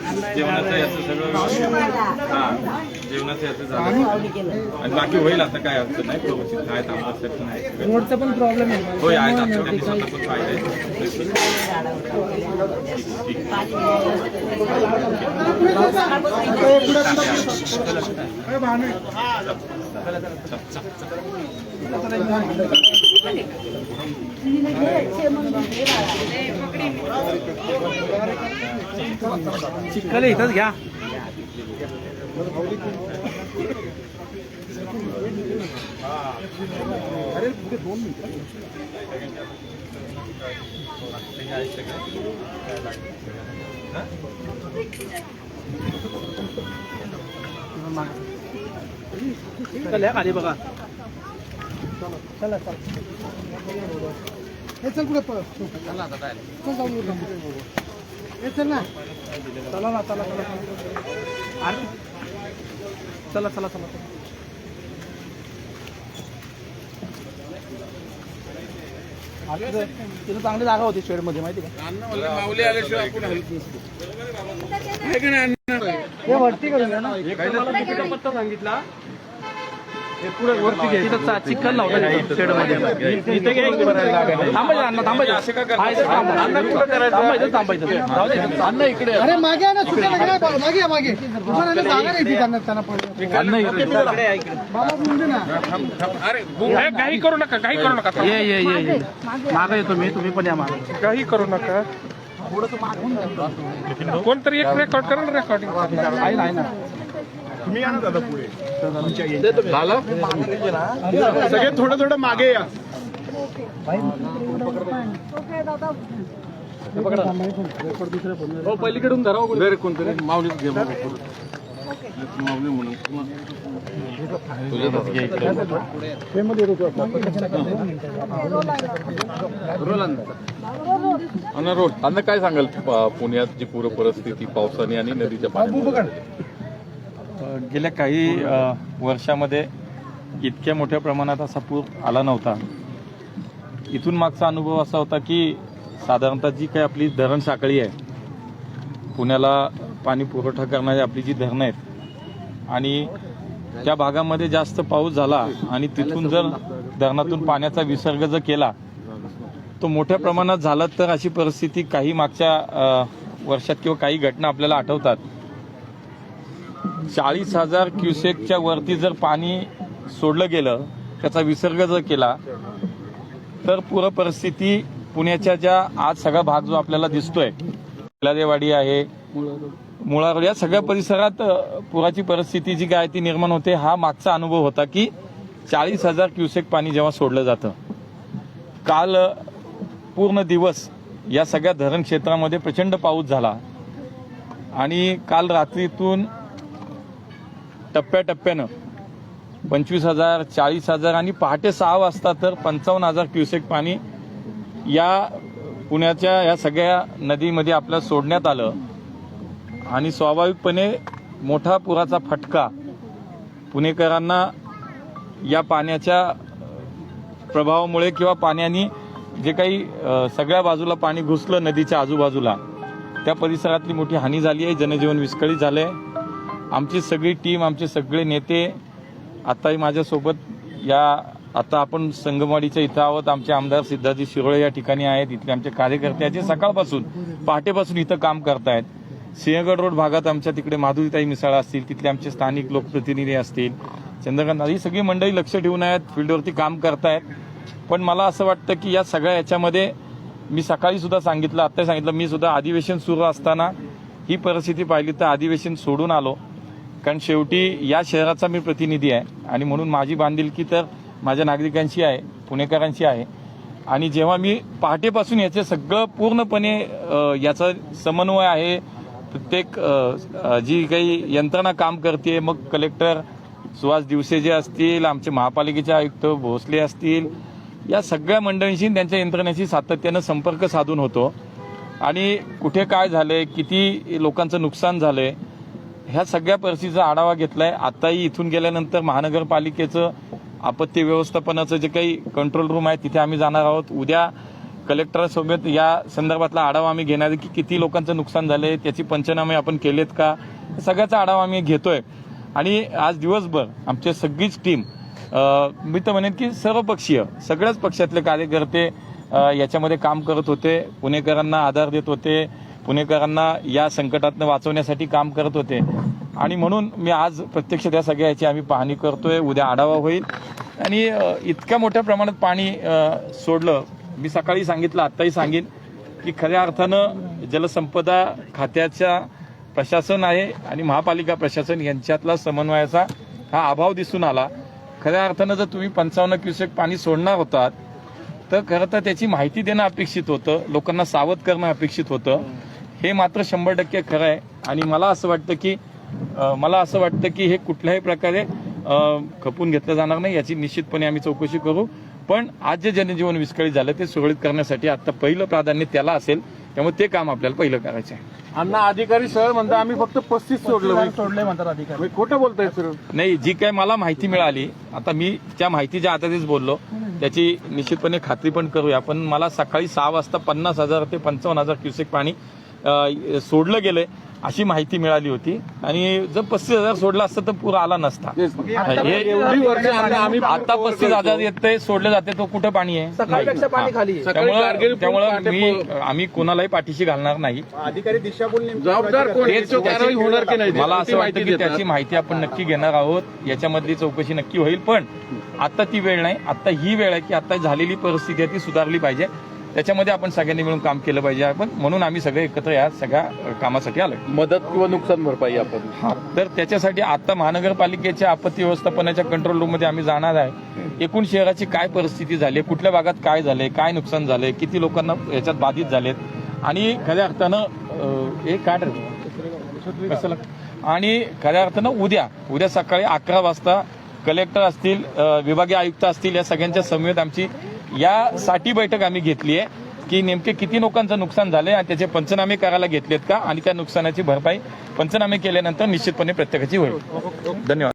जेवणाचं याचं सगळं हा जेवणाचं याचं झालं. आणि बाकी होईल आता काय अडचण नाही व्यवस्थित काय थांबत नाही रोडचा पण प्रॉब्लेम आहे. होय आहे आमच्या पोलिसांचा पण फायदा आहे. चिखल इथंच घ्या. अरे दोन मिनिट खाली बघा. चला चला. हे चल कुठे चल जाऊन चल ना. चला ना चला चला. चला अरे चला चला चला. चला. अरे. तिथं चांगली जागा होती शेडमध्ये माहिती का? वरती करून सांगितला. हे तिथं चा- चिखल नव्हता शेडमध्ये. इथे घ्या इकडे. थांबायचं अण्णा. अण्णा इकडे अरे मागे लागलाय बा- मागे मागे. अण्णा काही करू नका काही करू नका. ये ये ये ये. मागं. येतो मी तुम्ही पण या मागे. काही करू नका. कोणतरी एक रेकॉर्ड करा. ना रेकॉर्डिंग आहे ना आहे ना सगळे थोडं थोडं मागे या. हो पलीकडून धरा कोणतरी. माऊलीच घे बाबा पुढं. माऊली म्हणून रोड. अण्णा काय सांगाल पुण्यात जी पूर परिस्थिती पावसाने आणि नदीच्या पाण्यामुळे? गेल्या काही वर्षामध्ये इतक्या मोठ्या प्रमाणात असा पूर आला नव्हता. इथून मागचा अनुभव असा होता की साधारणतः जी काही आपली धरण साखळी आहे पुण्याला पाणी पुरवठा करणारी आपली जी धरणं आहेत आणि त्या भागामध्ये जास्त पाऊस झाला आणि तिथून जर धरणातून पाण्याचा विसर्ग जर केला तो मोठ्या प्रमाणात झाला तर अशी परिस्थिती काही मागच्या वर्षात किंवा काही घटना आपल्याला आठवतात. चाळीस हजार क्युसेकच्या वरती जर पाणी सोडलं गेलं त्याचा विसर्ग जर केला तर पूर परिस्थिती पुण्याच्या ज्या आज सगळा भाग जो आपल्याला दिसतोय लादेवाडी आहे मुळारोड या सगळ्या परिसरात पुराची परिस्थिती जी काय ती निर्माण होते हा मागचा अनुभव होता की चाळीस हजार क्युसेक पाणी जेव्हा सोडलं जातं काल पूर्ण दिवस या सगळ्या धरण क्षेत्रामध्ये प्रचंड पाऊस झाला. आणि काल रात्रीतून टप्प्याटप्प्यानं. पंचवीस हजार चाळीस हजार आणि पहाटे सहा वाजता तर पंचावन्न हजार क्युसेक पाणी या पुण्याच्या या सगळ्या नदीमध्ये आपल्याला सोडण्यात आलं. आणि स्वाभाविकपणे मोठा पुराचा फटका पुणेकरांना या पाण्याच्या प्रभावामुळे किंवा पाण्याने जे काही सगळ्या बाजूला पाणी घुसलं नदीच्या आजूबाजूला त्या परिसरातली मोठी हानी झाली आहे. जनजीवन विस्कळीत झालं आहे आमची सगळी टीम आमचे सगळे नेते आताही माझ्यासोबत या आता आपण संगमवाडीच्या इथं आहोत. आमचे आमदार सिद्धार्थी शिरोळे या ठिकाणी आहेत. इथले आमचे कार्यकर्ते आहेत जे सकाळपासून पहाटेपासून इथं काम करतायत. सिंहगड रोड भागात आमच्या तिकडे माधुरीताई मिसाळ असतील तिथले आमचे स्थानिक लोकप्रतिनिधी असतील. चंद्रकांत ही सगळी मंडळी लक्ष ठेवून आहेत फील्डवरती काम करतायत. पण मला असं वाटतं की या सगळ्या याच्यामध्ये मी सकाळी सुद्धा सांगितलं आत्ता सांगितलं मी सुद्धा अधिवेशन सुरू असताना ही परिस्थिती पाहिली तर अधिवेशन सोडून आलो. कारण शेवटी या शहराचा मी प्रतिनिधी आहे आणि म्हणून माझी बांधिलकी तर माझ्या नागरिकांशी आहे पुणेकरांशी आहे. आणि जेव्हा मी पहाटेपासून याचे सगळं पूर्णपणे याचा समन्वय आहे प्रत्येक जी काही यंत्रणा काम करते मग कलेक्टर सुहास दिवसे जे असतील आमचे महापालिकेचे आयुक्त भोसले असतील या सगळ्या मंडळींशी त्यांच्या यंत्रणेशी सातत्यानं संपर्क साधून होतो. आणि कुठे काय झालंय किती लोकांचं नुकसान झालंय ह्या सगळ्या परिस्थितीचा आढावा घेतलाय. आताही इथून गेल्यानंतर महानगरपालिकेचं आपत्ती व्यवस्थापनाचं जे काही कंट्रोल रूम आहे तिथे आम्ही जाणार आहोत. उद्या कलेक्टरसोबत या संदर्भातला आढावा आम्ही घेणार की किती लोकांचं नुकसान झालंय त्याची पंचनामे आपण केलेत का? सगळ्याचा आढावा आम्ही घेतोय. आणि आज दिवसभर आमची सगळीच टीम मी तर म्हणेन की सर्वपक्षीय सगळ्याच पक्षातले कार्यकर्ते याच्यामध्ये काम करत होते. पुणेकरांना आधार देत होते. पुणेकरांना या संकटातनं वाचवण्यासाठी काम करत होते. आणि म्हणून मी आज प्रत्यक्ष त्या सगळ्या आम्ही पाहणी करतोय. उद्या आढावा होईल. आणि इतक्या मोठ्या प्रमाणात पाणी सोडलं. मी सकाळी सांगितलं आत्ताही सांगेन की खऱ्या अर्थानं जलसंपदा खात्याच्या प्रशासन आहे आणि महापालिका प्रशासन यांच्यातला समन्वयाचा हा अभाव दिसून आला. खऱ्या अर्थानं जर तुम्ही पंचावन्न क्युसेक पाणी सोडणार होतात तर खरं तर त्याची माहिती देणं अपेक्षित होतं. लोकांना सावध करणं अपेक्षित होतं. हे मात्र शंभर टक्के खरं आहे. आणि मला असं वाटतं की मला असं वाटतं की हे कुठल्याही प्रकारे खपून घेतलं जाणार नाही याची निश्चितपणे आम्ही चौकशी करू. पण आज जे जनजीवन विस्कळीत झालं ते सुरळीत करण्यासाठी आता पहिलं प्राधान्य त्याला असेल त्यामुळे ते काम आपल्याला पहिलं करायचं आहे. अण्णा अधिकारी सर म्हणता आम्ही फक्त पस्तीस सोडलं. सोडले म्हणतात अधिकारी. खोटं बोलताय सर. नाही जी काय मला माहिती मिळाली आता मी त्या माहितीच्या आधारेच बोललो त्याची निश्चितपणे खात्री पण करूया. पण मला सकाळी सहा वाजता पन्नास हजार ते पंचावन्न हजार क्युसेक पाणी सोडलं गेलंय अशी माहिती मिळाली होती. आणि जर पस्तीस हजार सोडलं असतं तर पूर आला नसता. हे एवढी वर्ष अण्णा आम्ही आता पस्तीस हजार येते सोडले जाते तो कुठं पाणी आहे? सकाळपेक्षा नाही. पाणी. खाली आहे. सकाळी त्यामुळं मी आम्ही कोणालाही पाठीशी घालणार नाही. मला असं वाटतं की. त्याची माहिती आपण नक्की घेणार आहोत. याच्यामधली चौकशी नक्की होईल पण आता ती वेळ नाही. आता ही वेळ आहे की आता झालेली परिस्थिती आहे ती सुधारली पाहिजे. त्याच्यामध्ये आपण सगळ्यांनी मिळून काम केलं पाहिजे आपण. म्हणून आम्ही सगळे एकत्र या सगळ्या कामासाठी आलोय. मदत किंवा नुकसान भरपाई आपण. हा. तर त्याच्यासाठी आता महानगरपालिकेच्या आपत्ती व्यवस्थापनाच्या कंट्रोल रूममध्ये आम्ही जाणार आहे. एकूण शहराची काय परिस्थिती झाली कुठल्या भागात काय झालंय काय नुकसान झालंय किती लोकांना याच्यात बाधित झालेत आणि खऱ्या अर्थानं हे रे. कशाला? आणि खऱ्या अर्थानं उद्या उद्या सकाळी अकरा वाजता कलेक्टर असतील विभागीय आयुक्त असतील या सगळ्यांच्या समवेत आमची यासाठी बैठक आम्ही घेतली आहे की नेमके किती लोकांचं नुकसान झालंय आणि त्याचे पंचनामे करायला घेतलेत का? आणि त्या नुकसानाची भरपाई पंचनामे केल्यानंतर निश्चितपणे प्रत्येकाची होईल. धन्यवाद.